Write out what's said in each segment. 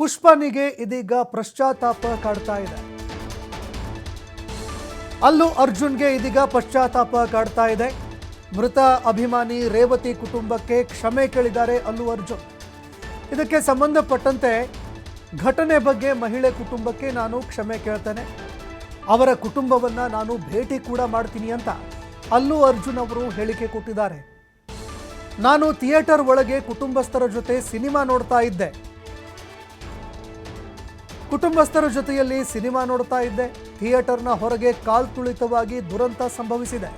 ಪುಷ್ಪನಿಗೆ ಇದೀಗ ಪಶ್ಚಾತ್ತಾಪ ಕಾಡ್ತಾ ಇದೆ. ಅಲ್ಲೂ ಅರ್ಜುನ್ಗೆ ಇದೀಗ ಪಶ್ಚಾತ್ತಾಪ ಕಾಡ್ತಾ ಇದೆ. ಮೃತ ಅಭಿಮಾನಿ ರೇವತಿ ಕುಟುಂಬಕ್ಕೆ ಕ್ಷಮೆ ಕೇಳಿದ್ದಾರೆ ಅಲ್ಲು ಅರ್ಜುನ್. ಇದಕ್ಕೆ ಸಂಬಂಧಪಟ್ಟಂತೆ ಘಟನೆ ಬಗ್ಗೆ ಮಹಿಳೆ ಕುಟುಂಬಕ್ಕೆ ನಾನು ಕ್ಷಮೆ ಕೇಳ್ತೇನೆ. ಅವರ ಕುಟುಂಬವನ್ನು ನಾನು ಭೇಟಿ ಕೂಡ ಮಾಡ್ತೀನಿ ಅಂತ ಅಲ್ಲು ಅರ್ಜುನ್ ಅವರು ಹೇಳಿಕೆ ಕೊಟ್ಟಿದ್ದಾರೆ. ನಾನು ಥಿಯೇಟರ್ ಒಳಗೆ ಕುಟುಂಬಸ್ಥರ ಜೊತೆ ಸಿನಿಮಾ ನೋಡ್ತಾ ಇದ್ದೆ. ಕುಟುಂಬಸ್ಥರ ಜೊತೆಯಲ್ಲಿ ಸಿನಿಮಾ ನೋಡ್ತಾ ಇದ್ದೆ. ಥಿಯೇಟರ್ನ ಹೊರಗೆ ಕಾಲ್ತುಳಿತವಾಗಿ ದುರಂತ ಸಂಭವಿಸಿದೆ.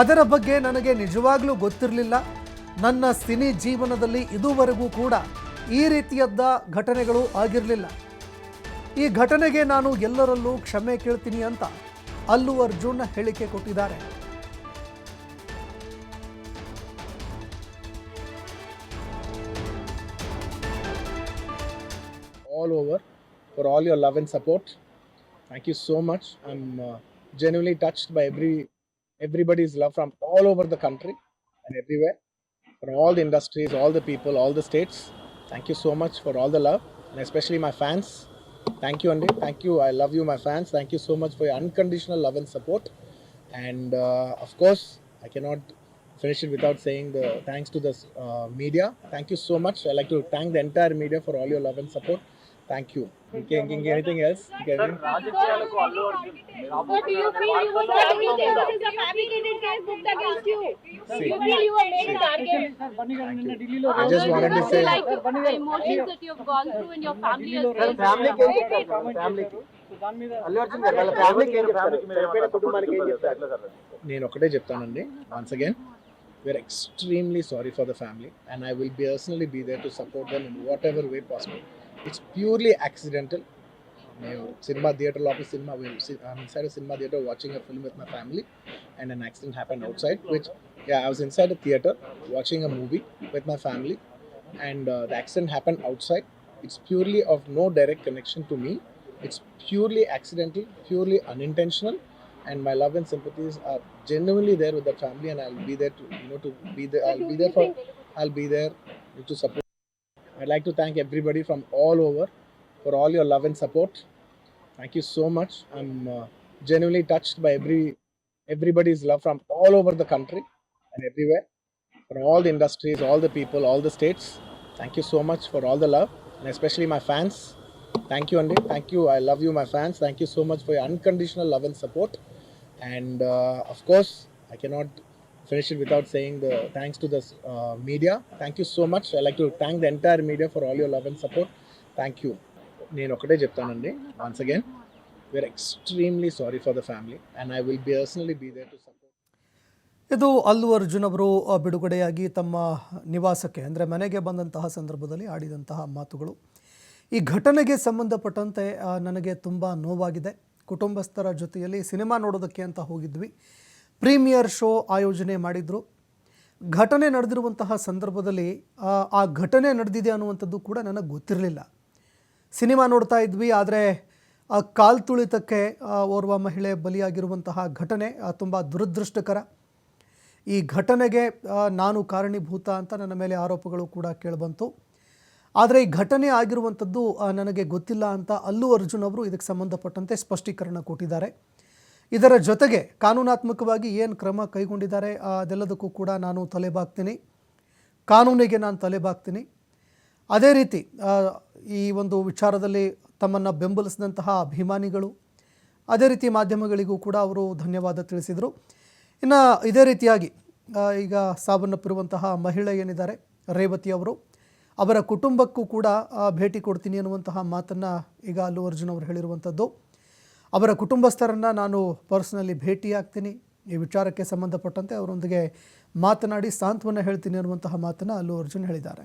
ಅದರ ಬಗ್ಗೆ ನನಗೆ ನಿಜವಾಗ್ಲೂ ಗೊತ್ತಿರಲಿಲ್ಲ. ನನ್ನ ಸಿನಿ ಜೀವನದಲ್ಲಿ ಇದುವರೆಗೂ ಕೂಡ ಈ ರೀತಿಯದ್ದ ಘಟನೆಗಳು ಆಗಿರಲಿಲ್ಲ. ಈ ಘಟನೆಗೆ ನಾನು ಎಲ್ಲರಲ್ಲೂ ಕ್ಷಮೆ ಕೇಳ್ತೀನಿ ಅಂತ ಅಲ್ಲು ಅರ್ಜುನ್ ಹೇಳಿಕೆ ಕೊಟ್ಟಿದ್ದಾರೆ. All over for all your love and support. Thank you so much. I'm uh, genuinely touched by every everybody's love from all over the country and everywhere. For all the industries, all the people, all the states. Thank you so much for all the love and especially my fans. Thank you, Andy. Thank you. I love you, my fans. Thank you so much for your unconditional love and support. And uh, of course, I cannot finish it without saying the thanks to the uh, media. Thank you so much. I like to thank the entire media for all your love and support. Thank you ఇంకేం ఇంకే వాళ్ళ ఫ్యామిలీకి ఏం చెప్తారు నేను ఒకటే చెప్తానండి. Once again we're extremely sorry for the family and I will personally be there to support them in whatever way possible it's purely accidental నేను సినిమా థియేటర్ లోపల cinema inside cinema theatre watching a film with my family and an accident happen outside which I was inside a theatre watching a movie with my family and the accident happen outside it's purely of no direct connection to me it's purely accidental, purely unintentional, and my love and sympathies are genuinely there with the family, and I'll be there to you know to be there. I'll be there for. I'll be there to support. I'd like to thank everybody from all over for all your love and support. Thank you so much. I'm uh, genuinely touched by every everybody's love from all over the country and everywhere. from all the industries, all the people, all the states. Thank you so much for all the love, and especially my fans. Thank you, Andy. Thank you. I love you, my fans. Thank you so much for your unconditional love and support. And uh, of course, I cannot finish it without saying the thanks to the uh, media. Thank you so much. I like to thank the entire media for all your love and support. Thank you. నేను ఒకటే చెప్తానండి once again we're extremely sorry for the family and I will personally be there to support ಇದು ಅಲ್ಲು ಅರ್ಜುನ್ ಅವರು ಅ, ಬಿಡುಗಡೆಯಾಗಿ ತಮ್ಮ ನಿವಾಸಕ್ಕೆ ಅಂದರೆ ಮನೆಗೆ ಬಂದಂತಹ ಸಂದರ್ಭದಲ್ಲಿ ಆಡಿದಂತಹ ಮಾತುಗಳು ಈ ಘಟನೆಗೆ ಸಂಬಂಧಪಟ್ಟಂತೆ ಆ, ನನಗೆ ತುಂಬ ನೋವಾಗಿದೆ ಕುಟುಂಬಸ್ಥರ ಜೊತೆಯಲ್ಲಿ ಸಿನಿಮಾ ನೋಡೋದಕ್ಕೆ ಅಂತ ಹೋಗಿದ್ವಿ. ಪ್ರೀಮಿಯರ್ ಶೋ ಆಯೋಜನೆ ಮಾಡಿದರು. ಘಟನೆ ನಡೆದಿರುವಂತಹ ಸಂದರ್ಭದಲ್ಲಿ ಆ, ಘಟನೆ ನಡೆದಿದೆ ಅನ್ನುವಂಥದ್ದು ಕೂಡ ನನಗೆ ಗೊತ್ತಿರಲಿಲ್ಲ. ಸಿನಿಮಾ ನೋಡ್ತಾ ಇದ್ವಿ ಆದರೆ ಆ ಕಾಲ್ ತುಳಿತಕ್ಕೆ ಓರ್ವ ಮಹಿಳೆ ಬಲಿಯಾಗಿರುವಂತಹ ಘಟನೆ ತುಂಬ ದುರದೃಷ್ಟಕರ. ಈ ಘಟನೆಗೆ ನಾನು ಕಾರಣೀಭೂತ ಅಂತ ನನ್ನ ಮೇಲೆ ಆರೋಪಗಳು ಕೂಡ ಕೇಳಿಬಂತು. ಆದರೆ ಈ ಘಟನೆ ಆಗಿರುವಂಥದ್ದು ನನಗೆ ಗೊತ್ತಿಲ್ಲ ಅಂತ ಅಲ್ಲು ಅರ್ಜುನ್ ಅವರು ಇದಕ್ಕೆ ಸಂಬಂಧಪಟ್ಟಂತೆ ಸ್ಪಷ್ಟೀಕರಣ ಕೊಟ್ಟಿದ್ದಾರೆ. ಇದರ ಜೊತೆಗೆ ಕಾನೂನಾತ್ಮಕವಾಗಿ ಏನು ಕ್ರಮ ಕೈಗೊಂಡಿದ್ದಾರೆ ಅದೆಲ್ಲದಕ್ಕೂ ಕೂಡ ನಾನು ತಲೆಬಾಗ್ತೀನಿ. ಕಾನೂನಿಗೆ ನಾನು ತಲೆಬಾಗ್ತೀನಿ. ಅದೇ ರೀತಿ ಈ ಒಂದು ವಿಚಾರದಲ್ಲಿ ತಮ್ಮನ್ನು ಬೆಂಬಲಿಸಿದಂತಹ ಅಭಿಮಾನಿಗಳು, ಅದೇ ರೀತಿ ಮಾಧ್ಯಮಗಳಿಗೂ ಕೂಡ ಅವರು ಧನ್ಯವಾದ ತಿಳಿಸಿದರು. ಇನ್ನು ಇದೇ ರೀತಿಯಾಗಿ ಈಗ ಸಾವನ್ನಪ್ಪಿರುವಂತಹ ಮಹಿಳೆ ಏನಿದ್ದಾರೆ, ರೇವತಿ ಅವರು ಅವರ ಕುಟುಂಬಕ್ಕೂ ಕೂಡ ಭೇಟಿ ಕೊಡ್ತೀನಿ ಅನ್ನುವಂತಹ ಮಾತನ್ನು ಈಗ ಅಲ್ಲು ಅರ್ಜುನ್ ಅವರು ಹೇಳಿರುವಂಥದ್ದು. ಅವರ ಕುಟುಂಬಸ್ಥರನ್ನು ನಾನು ಪರ್ಸ್ನಲಿ ಭೇಟಿಯಾಗ್ತೀನಿ ಈ ವಿಚಾರಕ್ಕೆ ಸಂಬಂಧಪಟ್ಟಂತೆ ಅವರೊಂದಿಗೆ ಮಾತನಾಡಿ ಸಾಂತ್ವನ ಹೇಳ್ತೀನಿ ಅನ್ನುವಂತಹ ಮಾತನ್ನು ಅಲ್ಲು ಅರ್ಜುನ್ ಹೇಳಿದ್ದಾರೆ.